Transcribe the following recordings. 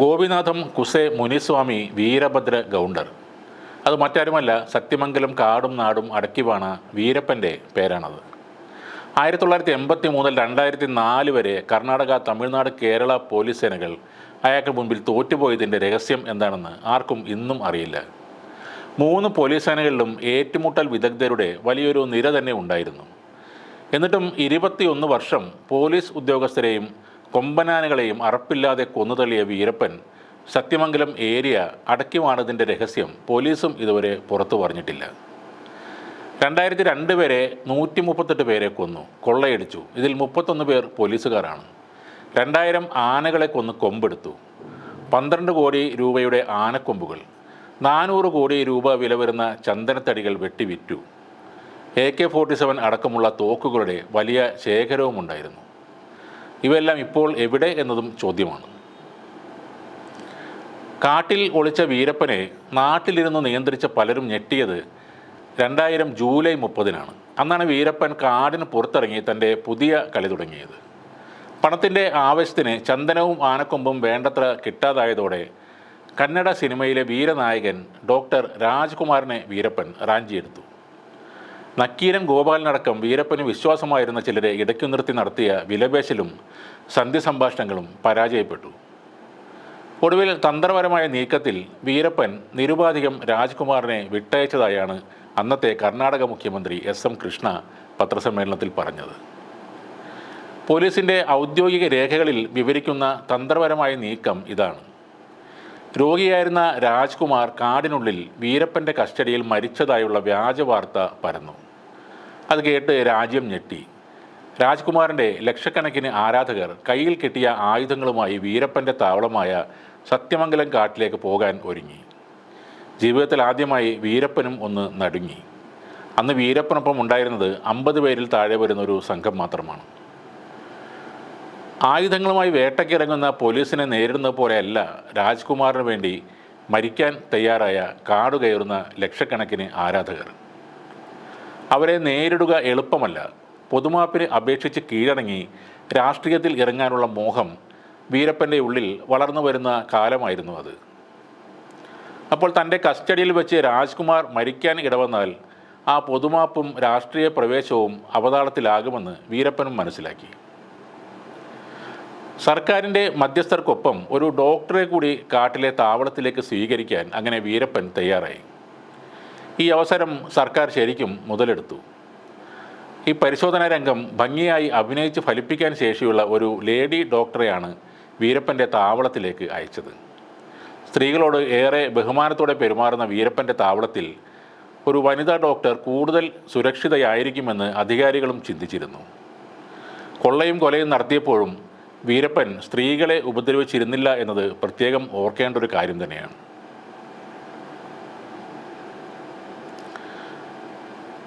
ഗോപിനാഥം കുസെ മുനിസ്വാമി വീരഭദ്ര ഗൗണ്ടർ. അത് മറ്റാരുമല്ല സത്യമംഗലം കാടും നാടും അടക്കിവാണ വീരപ്പന്റെ പേരാണത്. ആയിരത്തി തൊള്ളായിരത്തി എൺപത്തി മുതൽ രണ്ടായിരത്തി നാല് വരെ കർണാടക തമിഴ്നാട് കേരള പോലീസ് സേനകൾ അയാൾക്ക് മുൻപിൽ തോറ്റുപോയതിന്റെ രഹസ്യം എന്താണെന്ന് ആർക്കും ഇന്നും അറിയില്ല. മൂന്ന് പോലീസ് സേനകളിലും ഏറ്റുമുട്ടൽ വിദഗ്ധരുടെ വലിയൊരു നിര തന്നെ ഉണ്ടായിരുന്നു. എന്നിട്ടും ഇരുപത്തിയൊന്ന് വർഷം പോലീസ് ഉദ്യോഗസ്ഥരെയും കൊമ്പനാനകളെയും അറപ്പില്ലാതെ കൊന്നുതള്ളിയ വീരപ്പൻ സത്യമംഗലം ഏരിയ അടക്കിവാണതിന്റെ രഹസ്യം പോലീസും ഇതുവരെ പുറത്തു പറഞ്ഞിട്ടില്ല. രണ്ടായിരത്തി രണ്ട് വരെ നൂറ്റി മുപ്പത്തെട്ട് പേരെ കൊന്നു കൊള്ളയടിച്ചു. ഇതിൽ മുപ്പത്തൊന്ന് പേർ പോലീസുകാരാണ്. രണ്ടായിരം ആനകളെ കൊന്ന് കൊമ്പെടുത്തു. പന്ത്രണ്ട് കോടി രൂപയുടെ ആനക്കൊമ്പുകൾ നാനൂറ് കോടി രൂപ വില വരുന്ന ചന്ദനത്തടികൾ വെട്ടിവിറ്റു. എ കെ ഫോർട്ടി സെവൻ അടക്കമുള്ള തോക്കുകളുടെ വലിയ ശേഖരവുമുണ്ടായിരുന്നു. ഇവയെല്ലാം ഇപ്പോൾ എവിടെ എന്നതും ചോദ്യമാണ്. കാട്ടിൽ ഒളിച്ച വീരപ്പനെ നാട്ടിലിരുന്ന് നിയന്ത്രിച്ച പലരും ഞെട്ടിയത് രണ്ടായിരം ജൂലൈ മുപ്പതിനാണ്. അന്നാണ് വീരപ്പൻ കാടിന് പുറത്തിറങ്ങി തന്റെ പുതിയ കളി തുടങ്ങിയത്. പണത്തിന്റെ ആവശ്യത്തിന് ചന്ദനവും ആനക്കൊമ്പും വേണ്ടത്ര കിട്ടാതായതോടെ കന്നഡ സിനിമയിലെ വീരനായകൻ ഡോക്ടർ രാജ്കുമാറിനെ വീരപ്പൻ റാഞ്ചിയെടുത്തു. നക്കീരൻ ഗോപാലനടക്കം വീരപ്പന് വിശ്വാസമായിരുന്ന ചിലരെ ഇടയ്ക്കു നിർത്തി നടത്തിയ വിലപേശലും സന്ധി സംഭാഷണങ്ങളും പരാജയപ്പെട്ടു. ഒടുവിൽ തന്ത്രപരമായ നീക്കത്തിൽ വീരപ്പൻ നിരുപാധികം രാജ്കുമാറിനെ വിട്ടയച്ചതായാണ് അന്നത്തെ കർണാടക മുഖ്യമന്ത്രി എസ് എം കൃഷ്ണ പത്രസമ്മേളനത്തിൽ പറഞ്ഞത്. പോലീസിന്റെ ഔദ്യോഗിക രേഖകളിൽ വിവരിക്കുന്ന തന്ത്രപരമായ നീക്കം ഇതാണ്. രോഗിയായിരുന്ന രാജ്കുമാർ കാടിനുള്ളിൽ വീരപ്പന്റെ കസ്റ്റഡിയിൽ മരിച്ചതായുള്ള വ്യാജവാർത്ത പരന്നു. അത് കേട്ട് രാജ്യം ഞെട്ടി. രാജ്കുമാറിന്റെ ലക്ഷക്കണക്കിന് ആരാധകർ കയ്യിൽ കിട്ടിയ ആയുധങ്ങളുമായി വീരപ്പന്റെ താവളമായ സത്യമംഗലം കാട്ടിലേക്ക് പോകാൻ ഒരുങ്ങി. ജീവിതത്തിൽ ആദ്യമായി വീരപ്പനും ഒന്ന് നടുങ്ങി. അന്ന് വീരപ്പനൊപ്പം ഉണ്ടായിരുന്നത് അമ്പത് പേരിൽ താഴെ വരുന്ന ഒരു സംഘം മാത്രമാണ്. ആയുധങ്ങളുമായി വേട്ടയ്ക്കിറങ്ങുന്ന പോലീസിനെ നേരിടുന്നത് പോലെയല്ല രാജ്കുമാറിന് വേണ്ടി മരിക്കാൻ തയ്യാറായ കാടുകയറുന്ന ലക്ഷക്കണക്കിന് ആരാധകർ. അവരെ നേരിടുക എളുപ്പമല്ല. പൊതുമാപ്പിന് അപേക്ഷിച്ച് കീഴടങ്ങി രാഷ്ട്രീയത്തിൽ ഇറങ്ങാനുള്ള മോഹം വീരപ്പന്റെ ഉള്ളിൽ വളർന്നു വരുന്ന കാലമായിരുന്നു അത്. അപ്പോൾ തന്റെ കസ്റ്റഡിയിൽ വെച്ച് രാജ്കുമാർ മരിക്കാൻ ഇടവന്നാൽ ആ പൊതുമാപ്പും രാഷ്ട്രീയ പ്രവേശവും അവതാളത്തിലാകുമെന്ന് വീരപ്പനും മനസ്സിലാക്കി. സർക്കാരിന്റെ മധ്യസ്ഥർക്കൊപ്പം ഒരു ഡോക്ടറെ കൂടി കാട്ടിലെ താവളത്തിലേക്ക് സ്വീകരിക്കാൻ അങ്ങനെ വീരപ്പൻ തയ്യാറായി. ഈ അവസരം സർക്കാർ ശരിക്കും മുതലെടുത്തു. ഈ പരിശോധനാ രംഗം ഭംഗിയായി അഭിനയിച്ച് ഫലിപ്പിക്കാൻ ശേഷിയുള്ള ഒരു ലേഡി ഡോക്ടറെയാണ് വീരപ്പന്റെ താവളത്തിലേക്ക് അയച്ചത്. സ്ത്രീകളോട് ഏറെ ബഹുമാനത്തോടെ പെരുമാറുന്ന വീരപ്പന്റെ താവളത്തിൽ ഒരു വനിതാ ഡോക്ടർ കൂടുതൽ സുരക്ഷിതയായിരിക്കുമെന്ന് അധികാരികളും ചിന്തിച്ചിരുന്നു. കൊള്ളയും കൊലയും നടത്തിയപ്പോഴും വീരപ്പൻ സ്ത്രീകളെ ഉപദ്രവിച്ചിരുന്നില്ല എന്നത് പ്രത്യേകം ഓർക്കേണ്ട ഒരു കാര്യം തന്നെയാണ്.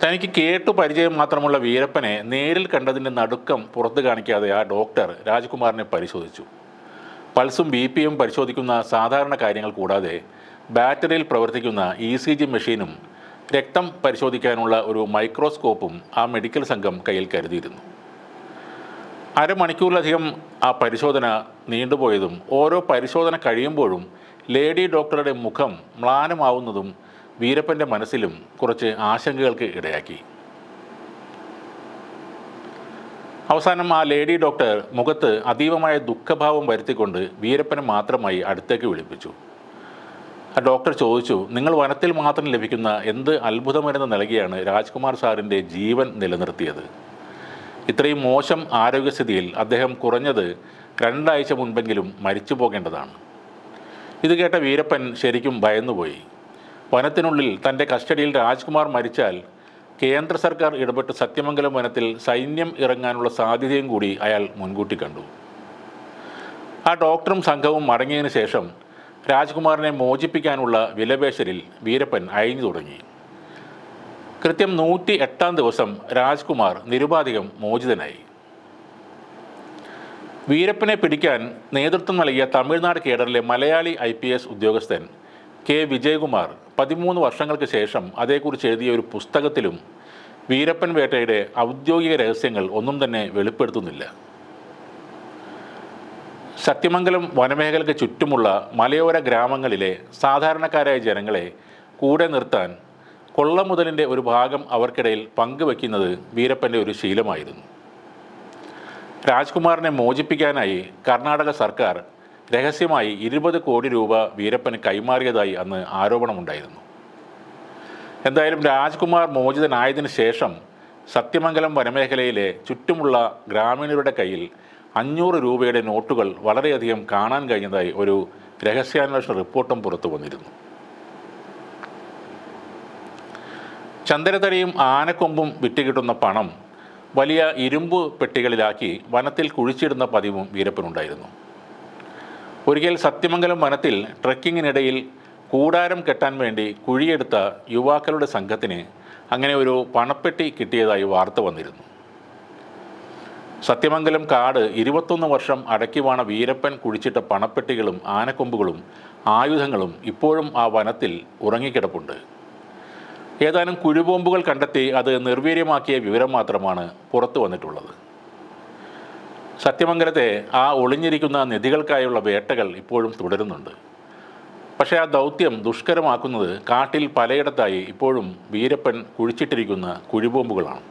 തനിക്ക് കേട്ടു പരിചയം മാത്രമുള്ള വീരപ്പനെ നേരിൽ കണ്ടതിന്റെ നടുക്കം പുറത്തു കാണിക്കാതെ ആ ഡോക്ടർ രാജ്കുമാറിനെ പരിശോധിച്ചു. പൾസും ബി പിയും പരിശോധിക്കുന്ന സാധാരണ കാര്യങ്ങൾ കൂടാതെ ബാറ്ററിയിൽ പ്രവർത്തിക്കുന്ന ഇ സി ജി മെഷീനും രക്തം പരിശോധിക്കാനുള്ള ഒരു മൈക്രോസ്കോപ്പും ആ മെഡിക്കൽ സംഘം കയ്യിൽ കരുതിയിരുന്നു. അരമണിക്കൂറിലധികം ആ പരിശോധന നീണ്ടുപോയതും ഓരോ പരിശോധന കഴിയുമ്പോഴും ലേഡി ഡോക്ടറുടെ മുഖം മ്ലാനമാവുന്നതും വീരപ്പന്റെ മനസ്സിലും കുറച്ച് ആശങ്കകൾക്ക് ഇടയാക്കി. അവസാനം ആ ലേഡി ഡോക്ടർ മുഖത്ത് അതീവമായ ദുഃഖഭാവം വരുത്തിക്കൊണ്ട് വീരപ്പനെ മാത്രമായി അടുത്തേക്ക് വിളിപ്പിച്ചു. ആ ഡോക്ടർ ചോദിച്ചു നിങ്ങൾ വനത്തിൽ മാത്രം ലഭിക്കുന്ന എന്ത് അത്ഭുതമരുന്ന് നൽകിയാണ് രാജ്കുമാർ സാറിന്റെ ജീവൻ നിലനിർത്തിയത്? ഇത്രയും മോശം ആരോഗ്യസ്ഥിതിയിൽ അദ്ദേഹം കുറഞ്ഞത് രണ്ടാഴ്ച മുൻപെങ്കിലും മരിച്ചു പോകേണ്ടതാണ് ഇത് കേട്ട വീരപ്പൻ ശരിക്കും ഭയന്നുപോയി. വനത്തിനുള്ളിൽ തന്റെ കസ്റ്റഡിയിൽ രാജ്കുമാർ മരിച്ചാൽ കേന്ദ്ര സർക്കാർ ഇടപെട്ട് സത്യമംഗലം വനത്തിൽ സൈന്യം ഇറങ്ങാനുള്ള സാധ്യതയും കൂടി അയാൾ മുൻകൂട്ടി കണ്ടു. ആ ഡോക്ടറും സംഘവും മടങ്ങിയതിന് ശേഷം രാജ്കുമാറിനെ മോചിപ്പിക്കാനുള്ള വിലപേശലിൽ വീരപ്പൻ അയഞ്ഞു തുടങ്ങി. കൃത്യം നൂറ്റി എട്ടാം ദിവസം രാജ്കുമാർ നിരുപാധികം മോചിതനായി. വീരപ്പനെ പിടിക്കാൻ നേതൃത്വം നൽകിയ തമിഴ്നാട് കേഡറിലെ മലയാളി ഐ ഉദ്യോഗസ്ഥൻ കെ വിജയകുമാർ പതിമൂന്ന് വർഷങ്ങൾക്ക് ശേഷം അതേക്കുറിച്ച് എഴുതിയ ഒരു പുസ്തകത്തിലും വീരപ്പൻ വേട്ടയുടെ ഔദ്യോഗിക രഹസ്യങ്ങൾ ഒന്നും തന്നെ വെളിപ്പെടുത്തുന്നില്ല. സത്യമംഗലം വനമേഖലയ്ക്ക് ചുറ്റുമുള്ള മലയോര ഗ്രാമങ്ങളിലെ സാധാരണക്കാരായ ജനങ്ങളെ കൂടെ നിർത്താൻ കൊള്ളമുതലിന്റെ ഒരു ഭാഗം അവർക്കിടയിൽ പങ്കുവെക്കുന്നത് വീരപ്പന്റെ ഒരു ശീലമായിരുന്നു. രാജ്കുമാറിനെ മോചിപ്പിക്കാനായി കർണാടക സർക്കാർ രഹസ്യമായി ഇരുപത് കോടി രൂപ വീരപ്പന് കൈമാറിയതായി അന്ന് ആരോപണമുണ്ടായിരുന്നു. എന്തായാലും രാജ്കുമാർ മോചിതനായതിനു ശേഷം സത്യമംഗലം വനമേഖലയിലെ ചുറ്റുമുള്ള ഗ്രാമീണരുടെ കയ്യിൽ അഞ്ഞൂറ് രൂപയുടെ നോട്ടുകൾ വളരെയധികം കാണാൻ കഴിഞ്ഞതായി ഒരു രഹസ്യാന്വേഷണ റിപ്പോർട്ടും പുറത്തു വന്നിരുന്നു. ചന്ദനത്തടിയും ആനക്കൊമ്പും വിറ്റുകിട്ടുന്ന പണം വലിയ ഇരുമ്പ് പെട്ടികളിലാക്കി വനത്തിൽ കുഴിച്ചിടുന്ന പതിവും വീരപ്പനുണ്ടായിരുന്നു. ഒരിക്കൽ സത്യമംഗലം വനത്തിൽ ട്രക്കിങ്ങിനിടയിൽ കൂടാരം കെട്ടാൻ വേണ്ടി കുഴിയെടുത്ത യുവാക്കളുടെ സംഘത്തിന് അങ്ങനെ ഒരു പണപ്പെട്ടി കിട്ടിയതായി വാർത്ത വന്നിരുന്നു. സത്യമംഗലം കാട് ഇരുപത്തൊന്ന് വർഷം അടക്കിവാണ വീരപ്പൻ കുഴിച്ചിട്ട പണപ്പെട്ടികളും ആനക്കൊമ്പുകളും ആയുധങ്ങളും ഇപ്പോഴും ആ വനത്തിൽ ഉറങ്ങിക്കിടപ്പുണ്ട്. ഏതാനും കുഴിബോംബുകൾ കണ്ടെത്തി അത് നിർവീര്യമാക്കിയ വിവരം മാത്രമാണ് പുറത്തു വന്നിട്ടുള്ളത്. സത്യമംഗലത്തെ ആ ഒളിഞ്ഞിരിക്കുന്ന നിധികൾക്കായുള്ള വേട്ടകൾ ഇപ്പോഴും തുടരുന്നുണ്ട്. പക്ഷേ ആ ദൗത്യം ദുഷ്കരമാക്കുന്നത് കാട്ടിൽ പലയിടത്തായി ഇപ്പോഴും വീരപ്പൻ കുഴിച്ചിട്ടിരിക്കുന്ന കുഴിബോംബുകളാണ്.